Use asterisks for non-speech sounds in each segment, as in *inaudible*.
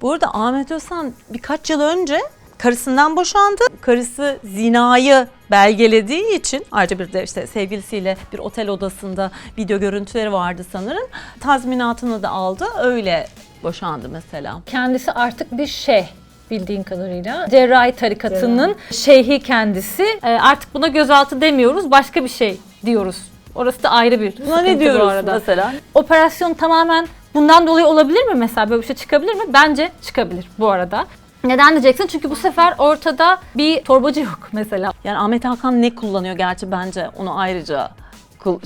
Bu arada Ahmet Özhan birkaç yıl önce karısından boşandı. Karısı zinayı belgelediği için ayrıca bir de işte sevgilisiyle bir otel odasında video görüntüleri vardı sanırım. Tazminatını da aldı. Öyle boşandı mesela. Kendisi artık bir şeyh bildiğin kadarıyla. Cerrahi tarikatının şeyhi kendisi. Ee, artık buna gözaltı demiyoruz, başka bir şey diyoruz. Orası da ayrı bir Buna sıkıntı ne bu diyoruz arada. mesela? Operasyon tamamen bundan dolayı olabilir mi mesela? Böyle bir şey çıkabilir mi? Bence çıkabilir bu arada. Neden diyeceksin? Çünkü bu sefer ortada bir torbacı *laughs* yok mesela. Yani Ahmet Hakan ne kullanıyor gerçi bence onu ayrıca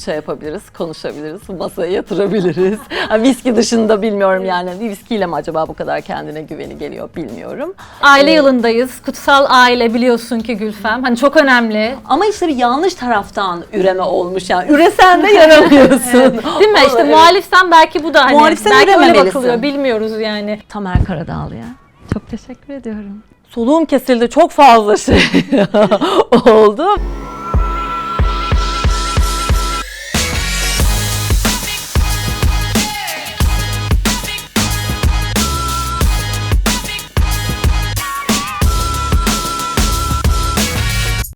şey yapabiliriz, konuşabiliriz, masaya yatırabiliriz. *laughs* Ha, viski dışında bilmiyorum yani. Bir viskiyle mi acaba bu kadar kendine güveni geliyor bilmiyorum. Aile Evet. yılındayız. Kutsal aile biliyorsun ki Gülfem. Hani çok önemli. Ama işte bir yanlış taraftan üreme olmuş yani. Üresen de yaramıyorsun. *laughs* Değil mi? İşte Evet. muhalifsen belki bu da hani Muhalifsen belki öyle bakılıyor. Bilmiyoruz yani. Tamer Karadağlı'ya çok teşekkür ediyorum. Soluğum kesildi çok fazla şey *laughs* oldu.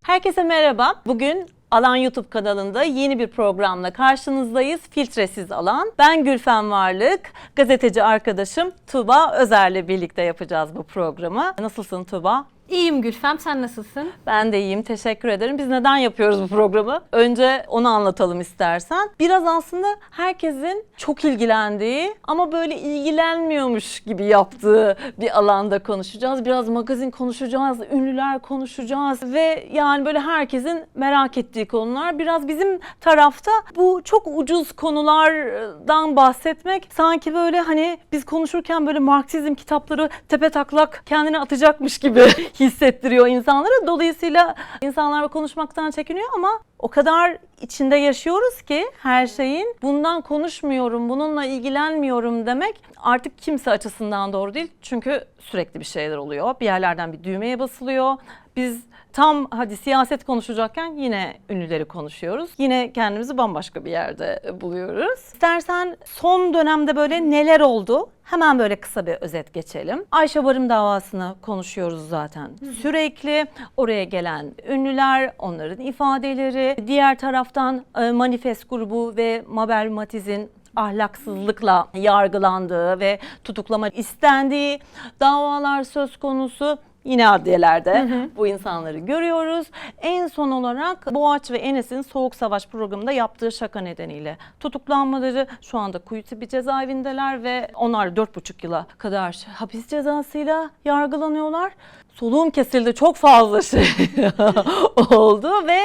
Herkese merhaba. Bugün Alan YouTube kanalında yeni bir programla karşınızdayız. Filtresiz Alan. Ben Gülfem Varlık, gazeteci arkadaşım Tuğba Özer'le birlikte yapacağız bu programı. Nasılsın Tuğba? İyiyim Gülfem. Sen nasılsın? Ben de iyiyim, teşekkür ederim. Biz neden yapıyoruz bu programı? Önce onu anlatalım istersen. Biraz aslında herkesin çok ilgilendiği ama böyle ilgilenmiyormuş gibi yaptığı bir alanda konuşacağız. Biraz magazin konuşacağız, ünlüler konuşacağız ve yani böyle herkesin merak ettiği konular. Biraz bizim tarafta bu çok ucuz konulardan bahsetmek sanki böyle hani biz konuşurken böyle Marksizm kitapları tepe taklak kendini atacakmış gibi hissettiriyor insanlara. Dolayısıyla insanlar konuşmaktan çekiniyor ama o kadar içinde yaşıyoruz ki her şeyin bundan konuşmuyorum, bununla ilgilenmiyorum demek artık kimse açısından doğru değil. Çünkü sürekli bir şeyler oluyor. Bir yerlerden bir düğmeye basılıyor. Biz tam hadi siyaset konuşacakken yine ünlüleri konuşuyoruz. Yine kendimizi bambaşka bir yerde buluyoruz. İstersen son dönemde böyle neler oldu? Hemen böyle kısa bir özet geçelim. Ayşe Barım davasını konuşuyoruz zaten. Sürekli oraya gelen ünlüler, onların ifadeleri, diğer taraftan e, Manifest grubu ve Mabel Matiz'in ahlaksızlıkla yargılandığı ve tutuklama istendiği davalar söz konusu. Yine adliyelerde bu insanları görüyoruz. En son olarak Boğaç ve Enes'in Soğuk Savaş programında yaptığı şaka nedeniyle tutuklanmaları şu anda Kuyutu bir cezaevindeler ve onlar 4,5 yıla kadar hapis cezasıyla yargılanıyorlar. Soluğum kesildi çok fazla şey *laughs* oldu ve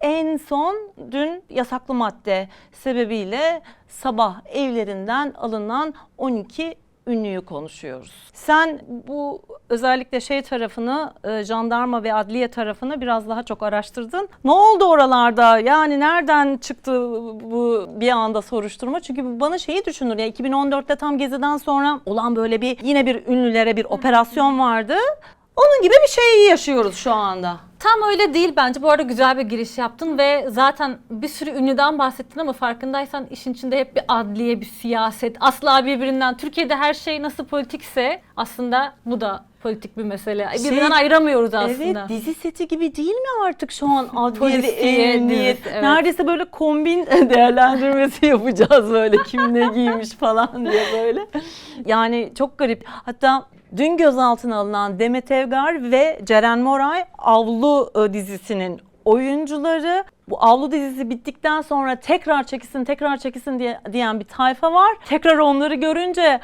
en son dün yasaklı madde sebebiyle sabah evlerinden alınan 12 ünlüyü konuşuyoruz. Sen bu özellikle şey tarafını, e, jandarma ve adliye tarafını biraz daha çok araştırdın. Ne oldu oralarda? Yani nereden çıktı bu bir anda soruşturma? Çünkü bana şeyi düşünür. Ya 2014'te tam Gezi'den sonra olan böyle bir yine bir ünlülere bir operasyon vardı. Onun gibi bir şey yaşıyoruz şu anda. Tam öyle değil bence. Bu arada güzel bir giriş yaptın ve zaten bir sürü ünlüden bahsettin ama farkındaysan işin içinde hep bir adliye, bir siyaset. Asla birbirinden. Türkiye'de her şey nasıl politikse aslında bu da politik bir mesele. Şey- Birbirinden ayıramıyoruz aslında. Evet dizi seti gibi değil mi artık şu an adliye ve emniyet? evet. Neredeyse böyle kombin *laughs* değerlendirmesi yapacağız böyle kim ne giymiş falan diye böyle. Yani çok garip. Hatta dün gözaltına alınan Demet Evgar ve Ceren Moray Avlu e, dizisinin oyuncuları. Bu Avlu dizisi bittikten sonra tekrar çekilsin tekrar çekilsin diye diyen bir tayfa var. Tekrar onları görünce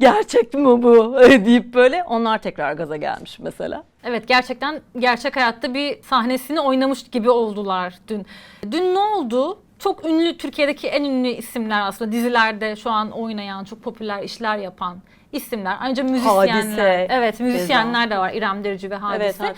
gerçek mi bu *laughs* deyip böyle onlar tekrar gaza gelmiş mesela. Evet gerçekten gerçek hayatta bir sahnesini oynamış gibi oldular dün. Dün ne oldu? Çok ünlü Türkiye'deki en ünlü isimler aslında dizilerde şu an oynayan, çok popüler işler yapan isimler. Ayrıca müzisyenler. Hadise, evet müzisyenler de var. İrem Derici ve Hadise. Evet.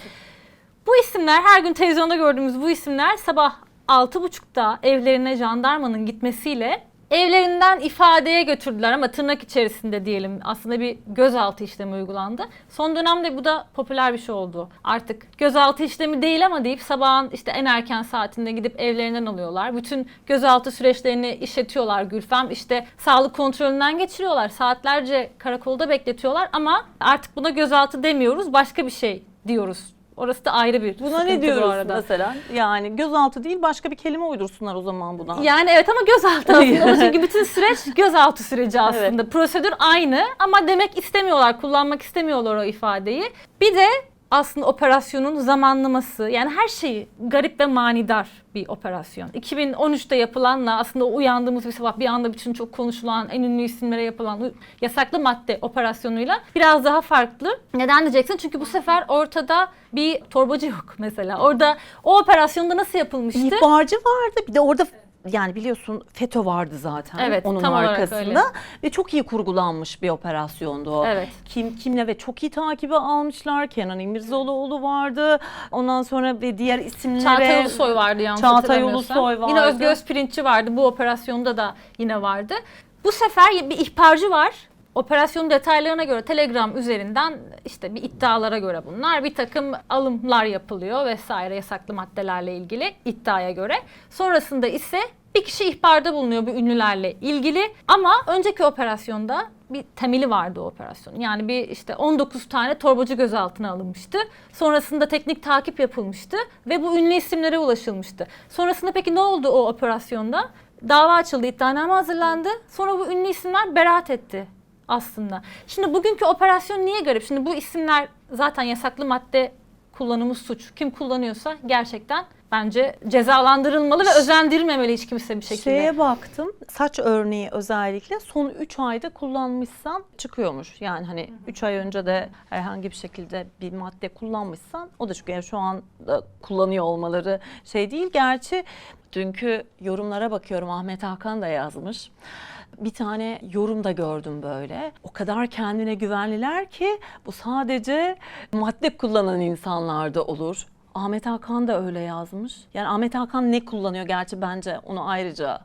Bu isimler her gün televizyonda gördüğümüz bu isimler sabah 6.30'da evlerine jandarmanın gitmesiyle Evlerinden ifadeye götürdüler ama tırnak içerisinde diyelim aslında bir gözaltı işlemi uygulandı. Son dönemde bu da popüler bir şey oldu. Artık gözaltı işlemi değil ama deyip sabahın işte en erken saatinde gidip evlerinden alıyorlar. Bütün gözaltı süreçlerini işletiyorlar Gülfem. İşte sağlık kontrolünden geçiriyorlar. Saatlerce karakolda bekletiyorlar ama artık buna gözaltı demiyoruz. Başka bir şey diyoruz. Orası da ayrı bir Buna ne bu diyoruz arada. mesela? Yani gözaltı değil başka bir kelime uydursunlar o zaman buna. Yani evet ama gözaltı aslında. Çünkü bütün *laughs* süreç gözaltı süreci aslında. Prosedür aynı ama demek istemiyorlar, kullanmak istemiyorlar o ifadeyi. Bir de aslında operasyonun zamanlaması yani her şeyi garip ve manidar bir operasyon. 2013'te yapılanla aslında uyandığımız bir sabah bir anda bütün çok konuşulan en ünlü isimlere yapılan yasaklı madde operasyonuyla biraz daha farklı. Neden diyeceksin? Çünkü bu sefer ortada bir torbacı yok mesela. Orada o operasyonda nasıl yapılmıştı? İhbarcı vardı. Bir de orada yani biliyorsun FETÖ vardı zaten Evet, onun tam arkasında ve çok iyi kurgulanmış bir operasyondu o. Evet. Kim kimle ve çok iyi takibi almışlar. Kenan İmirzalıoğlu vardı. Ondan sonra ve diğer isimlere Çağatay Ulusoy vardı yanlış Çağatay. Ulusoy Yine vardı. Özge Özpirinççi vardı. Bu operasyonda da yine vardı. Bu sefer bir ihbarcı var. Operasyonun detaylarına göre Telegram üzerinden işte bir iddialara göre bunlar bir takım alımlar yapılıyor vesaire yasaklı maddelerle ilgili iddiaya göre. Sonrasında ise bir kişi ihbarda bulunuyor bu ünlülerle ilgili ama önceki operasyonda bir temeli vardı o operasyon. Yani bir işte 19 tane torbacı gözaltına alınmıştı. Sonrasında teknik takip yapılmıştı ve bu ünlü isimlere ulaşılmıştı. Sonrasında peki ne oldu o operasyonda? Dava açıldı, iddianame hazırlandı. Sonra bu ünlü isimler beraat etti aslında. Şimdi bugünkü operasyon niye garip? Şimdi bu isimler zaten yasaklı madde kullanımı suç. Kim kullanıyorsa gerçekten bence cezalandırılmalı ve özendirilmemeli hiç kimse bir şekilde. Şeye baktım. Saç örneği özellikle son 3 ayda kullanmışsan çıkıyormuş. Yani hani 3 ay önce de herhangi bir şekilde bir madde kullanmışsan o da çıkıyor. Yani şu an da kullanıyor olmaları şey değil. Gerçi dünkü yorumlara bakıyorum Ahmet Hakan da yazmış. Bir tane yorum da gördüm böyle. O kadar kendine güvenliler ki bu sadece madde kullanan insanlarda olur. Ahmet Hakan da öyle yazmış. Yani Ahmet Hakan ne kullanıyor gerçi bence onu ayrıca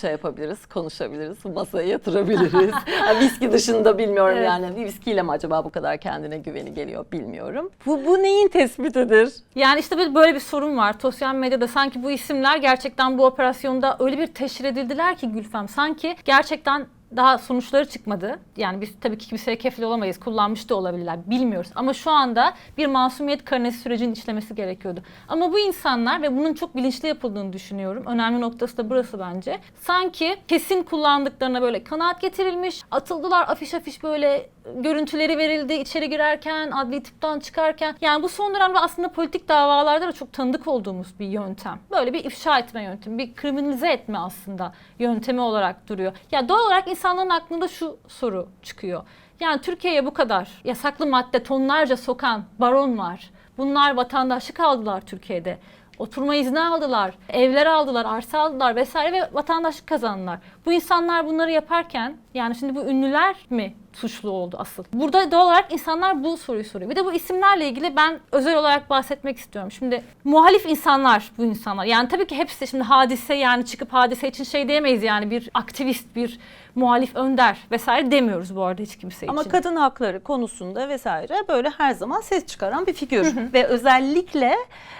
şey yapabiliriz, konuşabiliriz, masaya yatırabiliriz. *laughs* Ha, viski dışında bilmiyorum Evet. yani. Bir viskiyle mi acaba bu kadar kendine güveni geliyor bilmiyorum. Bu, bu neyin tespitidir? Yani işte böyle- böyle bir sorun var. Sosyal medyada sanki bu isimler gerçekten bu operasyonda öyle bir teşhir edildiler ki Gülfem. Sanki gerçekten daha sonuçları çıkmadı. Yani biz tabii ki kimseye kefil olamayız. Kullanmış da olabilirler. Bilmiyoruz. Ama şu anda bir masumiyet karinesi sürecinin işlemesi gerekiyordu. Ama bu insanlar ve bunun çok bilinçli yapıldığını düşünüyorum. Önemli noktası da burası bence. Sanki kesin kullandıklarına böyle kanaat getirilmiş. Atıldılar afiş afiş böyle görüntüleri verildi içeri girerken, adli tıptan çıkarken. Yani bu son dönemde aslında politik davalarda da çok tanıdık olduğumuz bir yöntem. Böyle bir ifşa etme yöntemi, bir kriminalize etme aslında yöntemi olarak duruyor. Ya doğal olarak insanların aklında şu soru çıkıyor. Yani Türkiye'ye bu kadar yasaklı madde tonlarca sokan baron var. Bunlar vatandaşlık aldılar Türkiye'de. Oturma izni aldılar, evler aldılar, arsa aldılar vesaire ve vatandaşlık kazandılar. Bu insanlar bunları yaparken yani şimdi bu ünlüler mi suçlu oldu asıl? Burada doğal olarak insanlar bu soruyu soruyor. Bir de bu isimlerle ilgili ben özel olarak bahsetmek istiyorum. Şimdi muhalif insanlar bu insanlar. Yani tabii ki hepsi şimdi hadise yani çıkıp hadise için şey diyemeyiz yani bir aktivist, bir muhalif önder vesaire demiyoruz bu arada hiç kimse Ama için. kadın hakları konusunda vesaire böyle her zaman ses çıkaran bir figür. Ve özellikle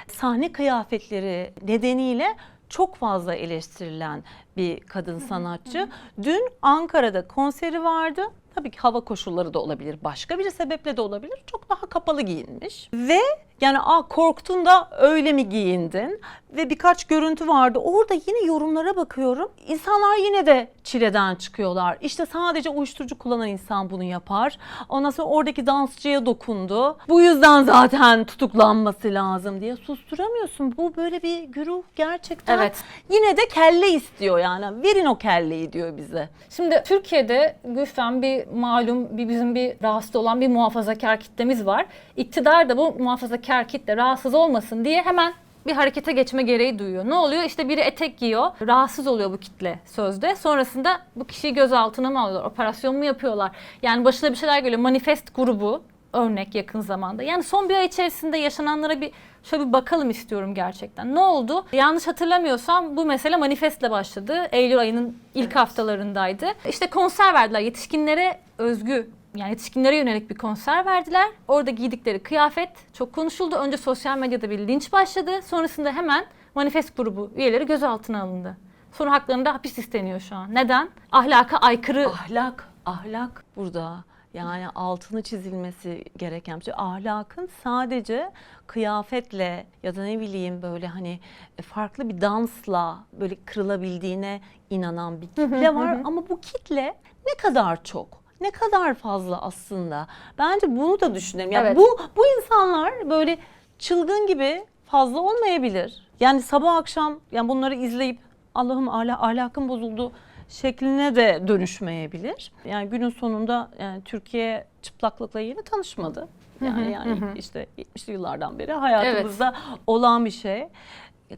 sahne kıyafetleri nedeniyle çok fazla eleştirilen bir kadın sanatçı. Dün Ankara'da konseri vardı. Tabii ki hava koşulları da olabilir. Başka bir sebeple de olabilir. Çok daha kapalı giyinmiş. Ve yani Aa, korktun da öyle mi giyindin? Ve birkaç görüntü vardı. Orada yine yorumlara bakıyorum. İnsanlar yine de çileden çıkıyorlar. İşte sadece uyuşturucu kullanan insan bunu yapar. Ondan sonra oradaki dansçıya dokundu. Bu yüzden zaten tutuklanması lazım diye susturamıyorsun. Bu böyle bir güruh gerçekten. Evet. Yine de kelle istiyor yani. Verin o kelleyi diyor bize. Şimdi Türkiye'de Gülfem bir malum bir bizim bir rahatsız olan bir muhafazakar kitlemiz var. İktidar da bu muhafazakar kitle rahatsız olmasın diye hemen bir harekete geçme gereği duyuyor. Ne oluyor? İşte biri etek giyiyor. Rahatsız oluyor bu kitle sözde. Sonrasında bu kişiyi gözaltına mı alıyorlar? Operasyon mu yapıyorlar? Yani başına bir şeyler geliyor. Manifest grubu örnek yakın zamanda. Yani son bir ay içerisinde yaşananlara bir şöyle bir bakalım istiyorum gerçekten. Ne oldu? Yanlış hatırlamıyorsam bu mesele manifestle başladı. Eylül ayının ilk haftalarındaydı. İşte konser verdiler yetişkinlere özgü yani yetişkinlere yönelik bir konser verdiler. Orada giydikleri kıyafet çok konuşuldu. Önce sosyal medyada bir linç başladı. Sonrasında hemen manifest grubu üyeleri gözaltına alındı. Sonra haklarında hapis isteniyor şu an. Neden? Ahlaka aykırı. Ahlak, ahlak burada. Yani altını çizilmesi gereken bir şey. Ahlakın sadece kıyafetle ya da ne bileyim böyle hani farklı bir dansla böyle kırılabildiğine inanan bir kitle var. Ama bu kitle ne kadar çok, ne kadar fazla aslında. Bence bunu da düşünelim. Yani Evet. bu, bu insanlar böyle çılgın gibi fazla olmayabilir. Yani sabah akşam yani bunları izleyip Allah'ım ala, ahlakım bozuldu şekline de dönüşmeyebilir. Yani günün sonunda yani Türkiye çıplaklıkla yeni tanışmadı. Yani, yani işte 70'li yıllardan beri hayatımızda olan bir şey.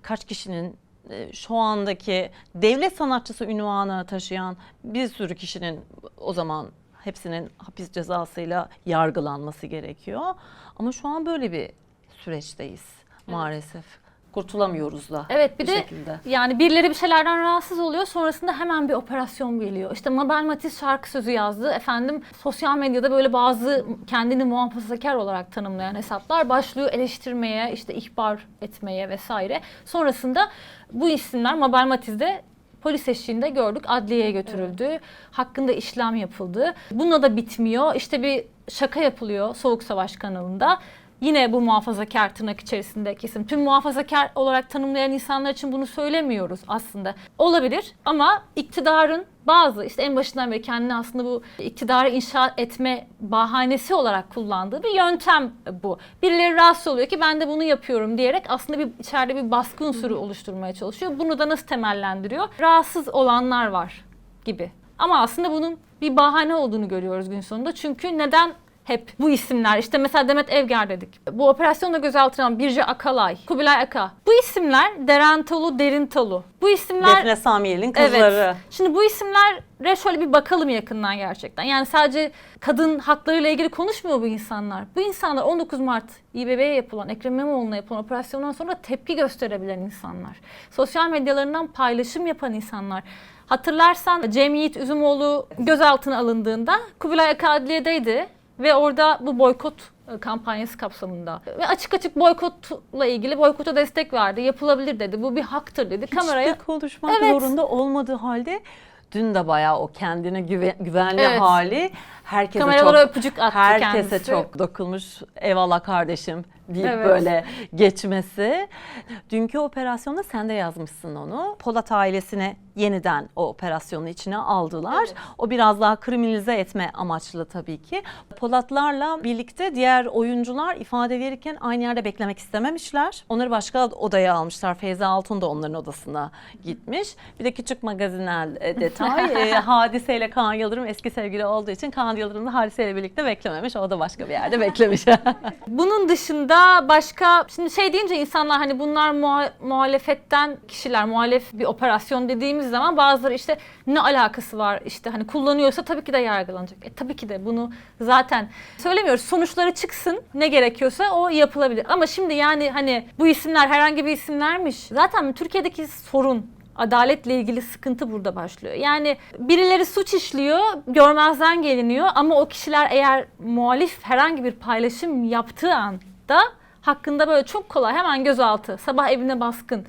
Kaç kişinin e, şu andaki devlet sanatçısı ünvanı taşıyan bir sürü kişinin o zaman hepsinin hapis cezasıyla yargılanması gerekiyor. Ama şu an böyle bir süreçteyiz maalesef. Kurtulamıyoruz da Evet bir de şekilde. yani birileri bir şeylerden rahatsız oluyor sonrasında hemen bir operasyon geliyor. İşte Mabel Matiz şarkı sözü yazdı. Efendim sosyal medyada böyle bazı kendini muhafazakar olarak tanımlayan hesaplar başlıyor eleştirmeye, işte ihbar etmeye vesaire. Sonrasında bu isimler Mabel Matiz'de polis eşliğinde gördük. Adliyeye götürüldü. Hakkında işlem yapıldı. Bununla da bitmiyor. İşte bir şaka yapılıyor Soğuk Savaş kanalında. Yine bu muhafazakar tırnak içerisinde kesim. Tüm muhafazakar olarak tanımlayan insanlar için bunu söylemiyoruz aslında. Olabilir ama iktidarın bazı işte en başından beri kendini aslında bu iktidarı inşa etme bahanesi olarak kullandığı bir yöntem bu. Birileri rahatsız oluyor ki ben de bunu yapıyorum diyerek aslında bir içeride bir baskı unsuru oluşturmaya çalışıyor. Bunu da nasıl temellendiriyor? Rahatsız olanlar var gibi. Ama aslında bunun bir bahane olduğunu görüyoruz gün sonunda. Çünkü neden hep bu isimler işte mesela Demet Evgar dedik. Bu operasyonla gözaltına alınan Birce Akalay, Kubilay Aka. Bu isimler Deren Talu, Derin Talu. Bu isimler Defne Samyel'in kızları. Evet. Şimdi bu isimlere şöyle bir bakalım yakından gerçekten. Yani sadece kadın haklarıyla ilgili konuşmuyor bu insanlar. Bu insanlar 19 Mart İBB'ye yapılan, Ekrem İmamoğlu'na yapılan operasyondan sonra tepki gösterebilen insanlar. Sosyal medyalarından paylaşım yapan insanlar. Hatırlarsan Cem Yiğit Üzümoğlu gözaltına alındığında Kubilay Aka adliyedeydi ve orada bu boykot e, kampanyası kapsamında ve açık açık boykotla ilgili boykota destek verdi. Yapılabilir dedi. Bu bir haktır dedi. Kameraya Hiç de konuşmak Evet. zorunda olmadığı halde dün de bayağı o kendine güve- güvenli Evet. hali herkese kameralara çok öpücük attı herkese kendisi. çok dokunmuş. Eyvallah kardeşim deyip Evet. böyle geçmesi. Dünkü operasyonda sen de yazmışsın onu. Polat ailesine yeniden o operasyonun içine aldılar. Evet. O biraz daha kriminalize etme amaçlı tabii ki. Polatlarla birlikte diğer oyuncular ifade verirken aynı yerde beklemek istememişler. Onları başka odaya almışlar. Feyza Altun da onların odasına gitmiş. Bir de küçük magazinel e, detay. *laughs* e, Hadise ile Kaan Yıldırım eski sevgili olduğu için Kaan Yıldırım da Hadise ile birlikte beklememiş. O da başka bir yerde beklemiş. *laughs* Bunun dışında başka şimdi şey deyince insanlar hani bunlar muha- muhalefetten kişiler muhalef bir operasyon dediğimiz zaman bazıları işte ne alakası var işte hani kullanıyorsa tabii ki de yargılanacak. E tabii ki de bunu zaten söylemiyoruz. Sonuçları çıksın ne gerekiyorsa o yapılabilir. Ama şimdi yani hani bu isimler herhangi bir isimlermiş. Zaten Türkiye'deki sorun adaletle ilgili sıkıntı burada başlıyor. Yani birileri suç işliyor, görmezden geliniyor ama o kişiler eğer muhalif herhangi bir paylaşım yaptığı anda hakkında böyle çok kolay hemen gözaltı, sabah evine baskın.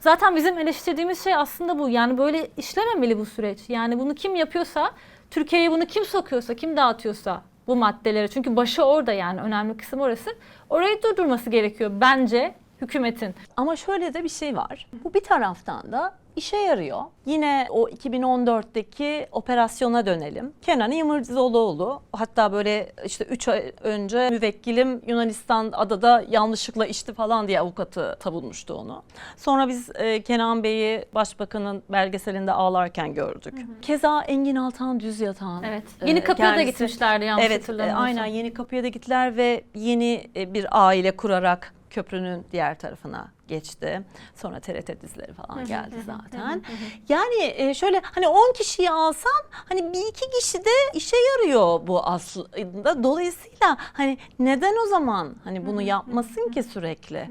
Zaten bizim eleştirdiğimiz şey aslında bu. Yani böyle işlememeli bu süreç. Yani bunu kim yapıyorsa, Türkiye'ye bunu kim sokuyorsa, kim dağıtıyorsa bu maddeleri. Çünkü başı orada yani önemli kısım orası. Orayı durdurması gerekiyor bence hükümetin. Ama şöyle de bir şey var. Bu bir taraftan da işe yarıyor. Yine o 2014'teki operasyona dönelim. Kenan İmirzalıoğlu hatta böyle işte 3 ay önce müvekkilim Yunanistan adada yanlışlıkla içti falan diye avukatı savunmuştu onu. Sonra biz e, Kenan Bey'i başbakanın belgeselinde ağlarken gördük. Keza Engin Altan Düz Yatan. Evet. e, Yeni kapıya da kendisi- gitmişlerdi yanlış Evet, e, hatırlamıyorsam. aynen yeni kapıya da gittiler ve yeni e, bir aile kurarak köprünün diğer tarafına geçti. Sonra TRT dizileri falan geldi zaten. Yani e, şöyle hani 10 kişiyi alsan hani bir iki kişi de işe yarıyor bu aslında. Dolayısıyla hani neden o zaman hani bunu yapmasın ki sürekli?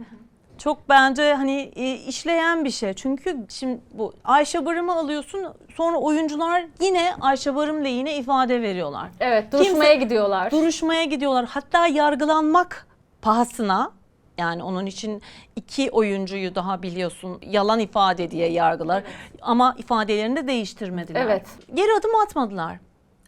Çok bence hani işleyen bir şey. Çünkü şimdi bu Ayşe Barım'ı alıyorsun sonra oyuncular yine Ayşe Barım lehine ifade veriyorlar. Evet, duruşmaya gidiyorlar. Duruşmaya gidiyorlar. Hatta yargılanmak pahasına yani onun için iki oyuncuyu daha biliyorsun yalan ifade diye yargılar. Ama ifadelerini de değiştirmediler. Evet. Geri adım atmadılar.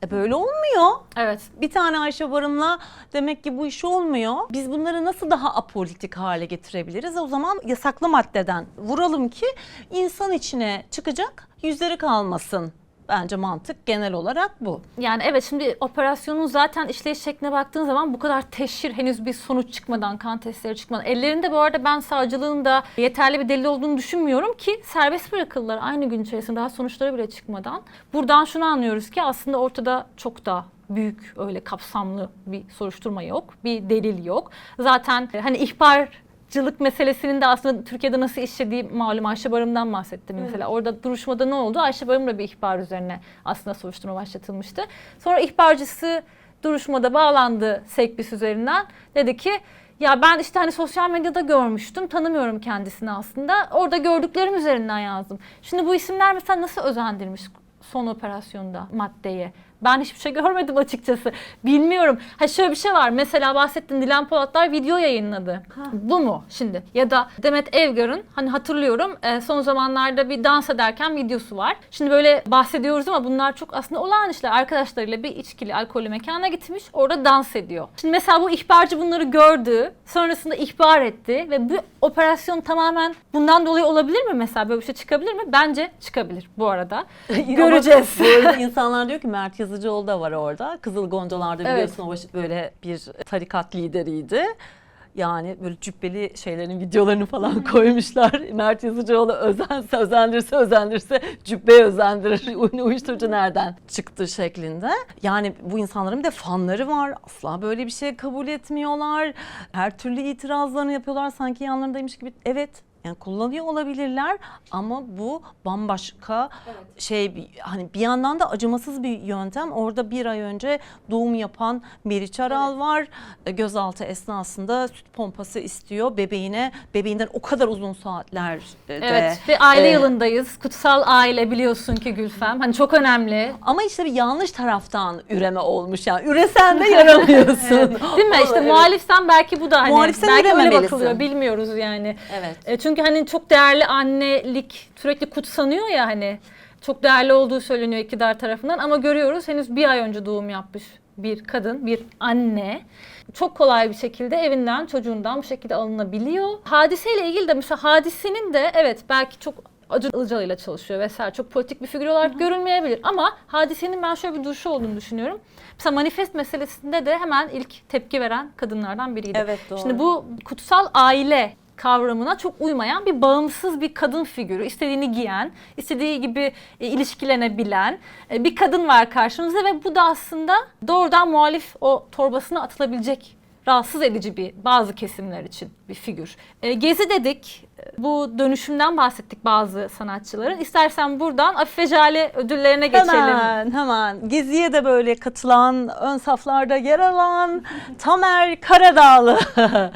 E böyle olmuyor. evet. Bir tane Ayşe Barım'la demek ki bu iş olmuyor. Biz bunları nasıl daha apolitik hale getirebiliriz? O zaman yasaklı maddeden vuralım ki insan içine çıkacak yüzleri kalmasın. Bence mantık genel olarak bu. Yani evet şimdi operasyonun zaten işleyiş şekline baktığın zaman bu kadar teşhir henüz bir sonuç çıkmadan, kan testleri çıkmadan. Ellerinde bu arada ben savcılığın da yeterli bir delil olduğunu düşünmüyorum ki serbest bırakıldılar aynı gün içerisinde daha sonuçları bile çıkmadan. Buradan şunu anlıyoruz ki aslında ortada çok da büyük öyle kapsamlı bir soruşturma yok, bir delil yok. Zaten e, hani ihbar Cılık meselesinin de aslında Türkiye'de nasıl işlediği malum Ayşe Barım'dan bahsettim mesela. Orada duruşmada ne oldu? Ayşe Barım'la bir ihbar üzerine aslında soruşturma başlatılmıştı. Sonra ihbarcısı duruşmada bağlandı Sekbis üzerinden. Dedi ki ya ben işte hani sosyal medyada görmüştüm. Tanımıyorum kendisini aslında. Orada gördüklerim üzerinden yazdım. Şimdi bu isimler mesela nasıl özendirmiş son operasyonda maddeye? Ben hiçbir şey görmedim açıkçası. Bilmiyorum. Ha şöyle bir şey var. Mesela bahsettin Dilan Polatlar video yayınladı. Bu mu şimdi? Ya da Demet Evgar'ın hani hatırlıyorum e, son zamanlarda bir dans ederken videosu var. Şimdi böyle bahsediyoruz ama bunlar çok aslında olağan işler. Arkadaşlarıyla bir içkili alkollü mekana gitmiş. Orada dans ediyor. Şimdi mesela bu ihbarcı bunları gördü. Sonrasında ihbar etti ve bu operasyon tamamen bundan dolayı olabilir mi mesela? Böyle bir şey çıkabilir mi? Bence çıkabilir bu arada. *laughs* Göreceğiz. Bu arada *laughs* insanlar diyor ki Mert Yazıcıoğlu da var orada. Kızıl Goncalar'da Evet. biliyorsun o böyle bir tarikat lideriydi. Yani böyle cübbeli şeylerin videolarını falan koymuşlar. *laughs* Mert Yazıcıoğlu özense özendirse özendirse cübbeye özendirir. *laughs* Uyuşturucu nereden çıktı şeklinde. Yani bu insanların bir de fanları var. Asla böyle bir şey kabul etmiyorlar. Her türlü itirazlarını yapıyorlar. Sanki yanlarındaymış gibi. Evet yani kullanıyor olabilirler ama bu bambaşka şey bir- hani bir yandan da acımasız bir yöntem. Orada bir ay önce doğum yapan Meriç Aral var. E, Gözaltı esnasında süt pompası istiyor bebeğine. Bebeğinden o kadar uzun saatler e. Evet ve aile e, yılındayız. Kutsal aile biliyorsun ki Gülfem. Hani çok önemli. Ama işte bir yanlış taraftan üreme olmuş yani. Üresen de yaramıyorsun. *laughs* Değil mi? İşte Evet. muhalifsen belki bu da hani Muhalifsen belki öyle bakılıyor. Bilmiyoruz yani. Evet. E, çünkü hani çok değerli annelik sürekli kutsanıyor ya hani. Çok değerli olduğu söyleniyor iktidar tarafından ama görüyoruz henüz bir ay önce doğum yapmış bir kadın, bir anne çok kolay bir şekilde evinden, çocuğundan bu şekilde alınabiliyor. Hadiseyle ilgili de mesela hadisenin de evet belki çok Acun Ilıcalı'yla çalışıyor vesaire çok politik bir figür olarak görünmeyebilir ama hadisenin ben şöyle bir duruşu olduğunu düşünüyorum. Mesela manifest meselesinde de hemen ilk tepki veren kadınlardan biriydi. Evet, doğru. Şimdi bu kutsal aile kavramına çok uymayan bir bağımsız bir kadın figürü. istediğini giyen, istediği gibi e, ilişkilenebilen e, bir kadın var karşımızda ve bu da aslında doğrudan muhalif o torbasına atılabilecek rahatsız edici bir bazı kesimler için bir figür. E, Gezi dedik. E, Bu dönüşümden bahsettik bazı sanatçıların. İstersen buradan Afife Jale ödüllerine geçelim. Hemen hemen Gezi'ye de böyle katılan, ön saflarda yer alan Tamer Karadağlı. *laughs*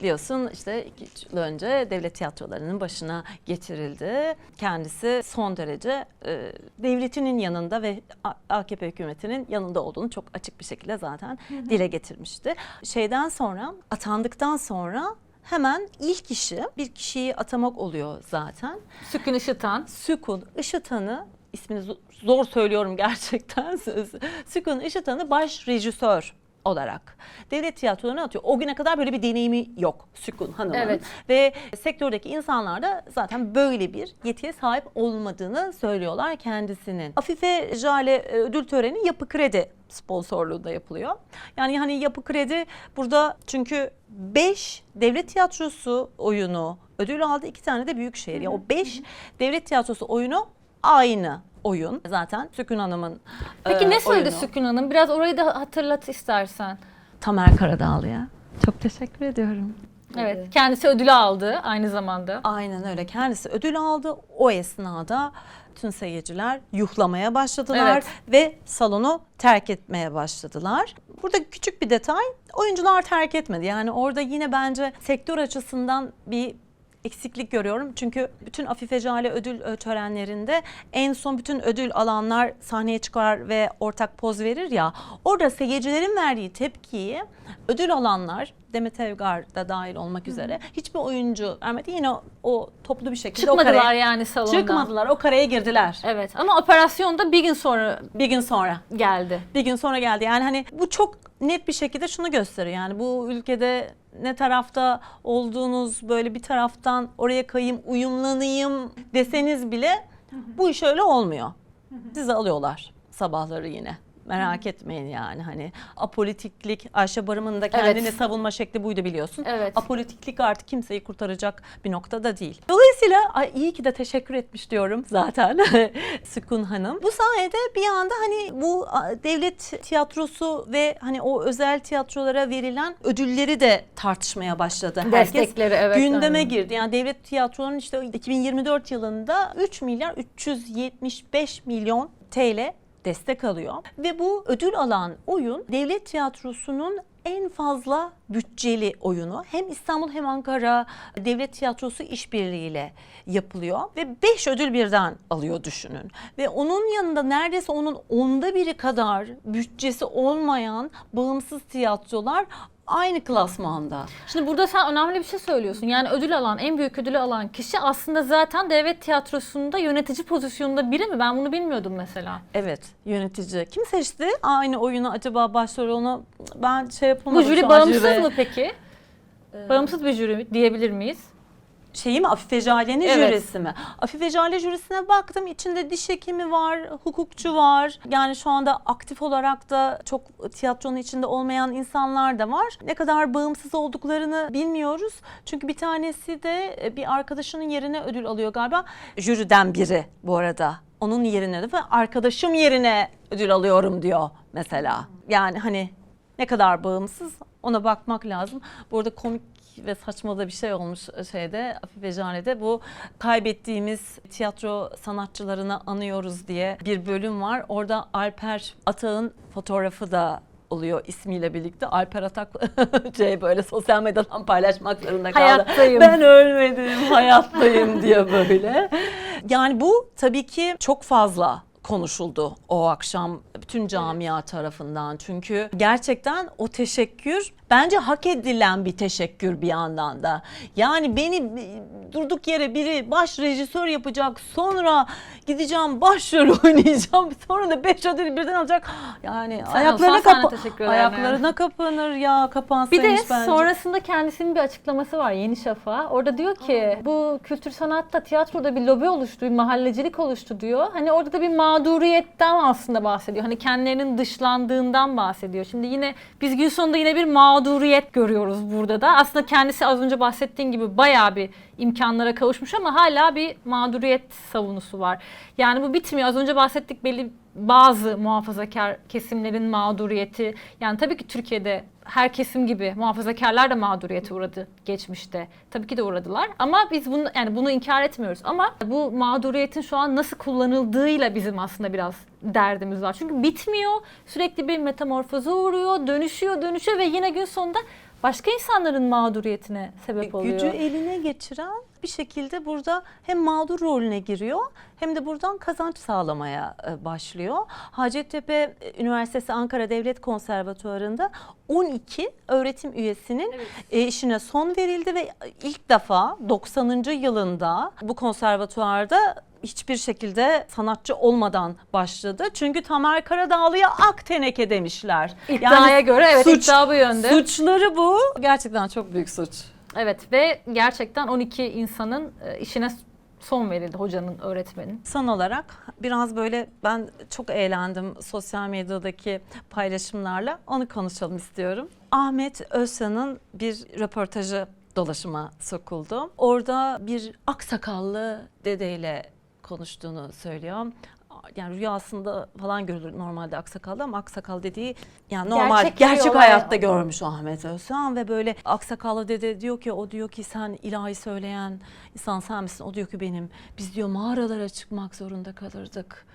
Biliyorsun işte iki üç yıl önce devlet tiyatrolarının başına getirildi. Kendisi son derece e, devletinin yanında ve AKP hükümetinin yanında olduğunu çok açık bir şekilde zaten dile getirmişti. Şeyden sonra atandıktan sonra hemen ilk işi bir kişiyi atamak oluyor zaten. Sükun Işıtan. Sükun Işıtan'ı ismini zo- zor söylüyorum gerçekten. *laughs* Sükun Işıtan'ı baş rejisör olarak devlet tiyatrolarına atıyor. O güne kadar böyle bir deneyimi yok Sükun Hanım'ın. Evet. Ve sektördeki insanlar da zaten böyle bir yetiye sahip olmadığını söylüyorlar kendisinin. Afife Jale e, ödül töreni Yapı Kredi sponsorluğunda yapılıyor. Yani hani Yapı Kredi burada çünkü 5 devlet tiyatrosu oyunu ödül aldı. iki tane de büyük şehir. Yani o 5 devlet tiyatrosu oyunu aynı oyun. Zaten Sükun Hanım'ın Peki e, ne söyledi oyunu. Sükun Hanım? Biraz orayı da hatırlat istersen. Tamer Karadağlı'ya. Çok teşekkür ediyorum. Evet. Kendisi ödülü aldı aynı zamanda. Aynen öyle. Kendisi ödül aldı. O esnada tüm seyirciler yuhlamaya başladılar Evet. ve salonu terk etmeye başladılar. Burada küçük bir detay. Oyuncular terk etmedi. Yani orada yine bence sektör açısından bir eksiklik görüyorum. Çünkü bütün Afife Jale ödül e, törenlerinde en son bütün ödül alanlar sahneye çıkar ve ortak poz verir ya. Orada seyircilerin verdiği tepkiyi ödül alanlar Demet Evgar da dahil olmak üzere hiçbir oyuncu vermedi. Yine o, o toplu bir şekilde o Çıkmadılar kareye, yani salondan. çıkmadılar. O kareye girdiler. Evet ama operasyon da bir gün sonra Bir gün sonra. geldi. Bir gün sonra geldi. Yani hani bu çok net bir şekilde şunu gösteriyor. Yani bu ülkede ne tarafta olduğunuz böyle bir taraftan oraya kayayım, uyumlanayım deseniz bile bu iş öyle olmuyor. Sizi alıyorlar sabahları yine. Merak etmeyin yani hani apolitiklik Ayşe Barım'ın da kendini Evet. savunma şekli buydu biliyorsun. Evet. Apolitiklik artık kimseyi kurtaracak bir noktada değil. Dolayısıyla ay iyi ki de teşekkür etmiş diyorum zaten *laughs* Sükun Hanım. Bu sayede bir anda hani bu a, devlet tiyatrosu ve hani o özel tiyatrolara verilen ödülleri de tartışmaya başladı. Herkes Destekleri evet. gündeme aynen. girdi. Yani devlet tiyatrolarının işte 2024 yılında 3 milyar 375 milyon TL destek alıyor. Ve bu ödül alan oyun devlet tiyatrosunun en fazla bütçeli oyunu hem İstanbul hem Ankara Devlet Tiyatrosu işbirliğiyle yapılıyor ve 5 ödül birden alıyor düşünün. Ve onun yanında neredeyse onun onda biri kadar bütçesi olmayan bağımsız tiyatrolar aynı klasmanda. Şimdi burada sen önemli bir şey söylüyorsun. Yani ödül alan, en büyük ödülü alan kişi aslında zaten devlet tiyatrosunda yönetici pozisyonunda biri mi? Ben bunu bilmiyordum mesela. Evet yönetici. Kim seçti aynı oyunu acaba başrol onu ben şey Bu yapamadım. jüri şu an bağımsız jüri. mı peki? Bağımsız bir jüri diyebilir miyiz? Şeyi mi Afife Jale'nin Evet. jürisi mi? Afife Jale jürisine baktım içinde diş hekimi var, hukukçu var. Yani şu anda aktif olarak da çok tiyatronun içinde olmayan insanlar da var. Ne kadar bağımsız olduklarını bilmiyoruz. Çünkü bir tanesi de e, bir arkadaşının yerine ödül alıyor galiba. Jüriden biri bu arada. Onun yerine de arkadaşım yerine ödül alıyorum diyor mesela. Yani hani ne kadar bağımsız ona bakmak lazım. Burada komik ve saçma da bir şey olmuş şeyde Afife Jane'de bu kaybettiğimiz tiyatro sanatçılarını anıyoruz diye bir bölüm var. Orada Alper Atak'ın fotoğrafı da oluyor ismiyle birlikte. Alper Atak *laughs* şey böyle sosyal medyadan paylaşmak zorunda kaldı. Hayattayım. Ben ölmedim, hayattayım diye böyle. Yani bu tabii ki çok fazla konuşuldu o akşam bütün camia tarafından. Çünkü gerçekten o teşekkür bence hak edilen bir teşekkür bir yandan da. Yani beni durduk yere biri baş rejisör yapacak sonra gideceğim başrol *laughs* oynayacağım sonra da beş ödül birden alacak. Yani Sen ayaklarına, olsan sen de kapa- teşekkür ederim ayaklarına kapanır ya Bir kapansaymış de bence. sonrasında kendisinin bir açıklaması var Yeni Şafak'a. Orada diyor ki bu kültür sanatta tiyatroda bir lobi oluştu, bir mahallecilik oluştu diyor. Hani orada da bir mağduriyetten aslında bahsediyor. Hani kendilerinin dışlandığından bahsediyor. Şimdi yine biz gün sonunda yine bir mağduriyet görüyoruz burada da. Aslında kendisi az önce bahsettiğin gibi bayağı bir imkanlara kavuşmuş ama hala bir mağduriyet savunusu var. Yani bu bitmiyor. Az önce bahsettik belli bazı muhafazakar kesimlerin mağduriyeti. Yani tabii ki Türkiye'de her kesim gibi muhafazakarlar da mağduriyete uğradı geçmişte. Tabii ki de uğradılar ama biz bunu yani bunu inkar etmiyoruz ama bu mağduriyetin şu an nasıl kullanıldığıyla bizim aslında biraz derdimiz var. Çünkü bitmiyor. Sürekli bir metamorfoza uğruyor, dönüşüyor, dönüşüyor ve yine gün sonunda başka insanların mağduriyetine sebep oluyor. Gücü eline geçiren bir şekilde burada hem mağdur rolüne giriyor hem de buradan kazanç sağlamaya e, başlıyor. Hacettepe e, Üniversitesi Ankara Devlet Konservatuvarı'nda 12 öğretim üyesinin e, işine son verildi ve ilk defa 90. yılında bu konservatuvarda hiçbir şekilde sanatçı olmadan başladı. Çünkü Tamer Karadağlı'ya ak teneke demişler. İddiaya göre evet suç- iddia bu yönde. Suçları bu. Gerçekten çok büyük suç. Evet ve gerçekten 12 insanın e, işine son verildi hocanın, öğretmenin. Son olarak biraz böyle ben çok eğlendim sosyal medyadaki paylaşımlarla. Onu konuşalım istiyorum. Ahmet Özsan'ın bir röportajı dolaşıma sokuldu. Orada bir aksakallı dedeyle konuştuğunu söylüyor. yani rüyasında falan görülür normalde aksakalda ama aksakal dediği yani normal Gerçek gerçek, bir hayatta görmüş Ahmet Özcan ve böyle aksakallı dede diyor ki o diyor ki sen ilahi söyleyen insan sen misin? O diyor ki benim. Biz diyor mağaralara çıkmak zorunda kalırdık.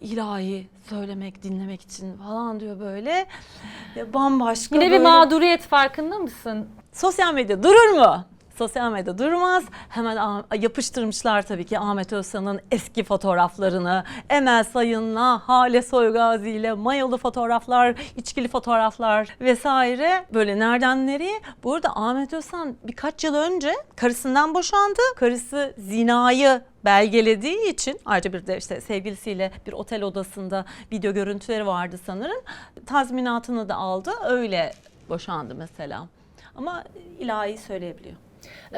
ilahi söylemek, dinlemek için falan diyor böyle. Ya bambaşka Yine bir böyle- mağduriyet farkında mısın? Sosyal medya durur mu? Sosyal medya durmaz. Hemen yapıştırmışlar tabii ki Ahmet Özsan'ın eski fotoğraflarını. Emel Sayın'la, Hale Soygazi ile mayalı fotoğraflar, içkili fotoğraflar vesaire. Böyle nereden nereye? Bu arada Ahmet Özsan birkaç yıl önce karısından boşandı. Karısı zinayı belgelediği için ayrıca bir de işte sevgilisiyle bir otel odasında video görüntüleri vardı sanırım. Tazminatını da aldı. Öyle boşandı mesela. Ama ilahi söyleyebiliyor.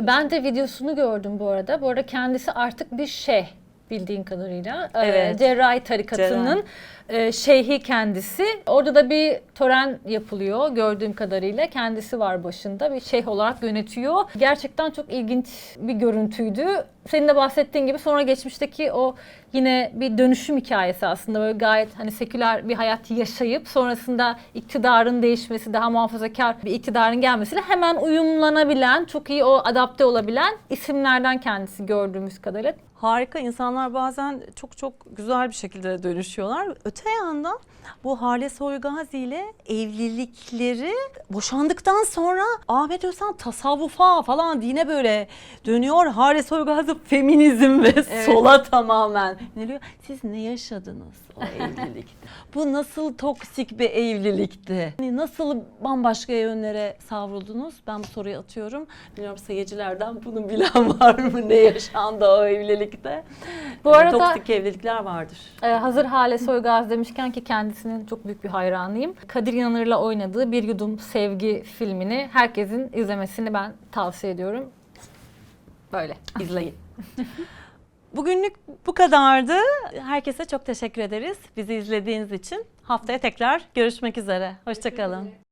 Ben de videosunu gördüm bu arada. Bu arada kendisi artık bir şeyh bildiğin kadarıyla. Ee, Evet. Cerrahi tarikatının e, şeyhi kendisi. Orada da bir tören yapılıyor gördüğüm kadarıyla. Kendisi var başında bir şeyh olarak yönetiyor. Gerçekten çok ilginç bir görüntüydü. Senin de bahsettiğin gibi sonra geçmişteki o yine bir dönüşüm hikayesi aslında böyle gayet hani seküler bir hayat yaşayıp sonrasında iktidarın değişmesi daha muhafazakar bir iktidarın gelmesiyle hemen uyumlanabilen çok iyi o adapte olabilen isimlerden kendisi gördüğümüz kadarıyla. Harika insanlar bazen çok çok güzel bir şekilde dönüşüyorlar. Öte yandan bu Hale Soygazi ile evlilikleri boşandıktan sonra Ahmet Özhan tasavvufa falan dine böyle dönüyor. Hale Soygazi feminizm ve sola tamamen. Ne diyor? Siz ne yaşadınız o evlilikte? *laughs* bu nasıl toksik bir evlilikti? Hani nasıl bambaşka yönlere savruldunuz? Ben bu soruyu atıyorum. Bilmiyorum seyircilerden bunu bilen *laughs* var mı? Ne yaşandı o evlilikte? Bu arada- Toksik evlilikler vardır. Ee, hazır Hale Soygaz demişken ki kendisinin çok büyük bir hayranıyım. Kadir İnanır'la oynadığı Bir Yudum Sevgi filmini herkesin izlemesini ben tavsiye ediyorum. Böyle. İzleyin. *laughs* Bugünlük bu kadardı. Herkese çok teşekkür ederiz bizi izlediğiniz için. Haftaya tekrar görüşmek üzere. Hoşçakalın.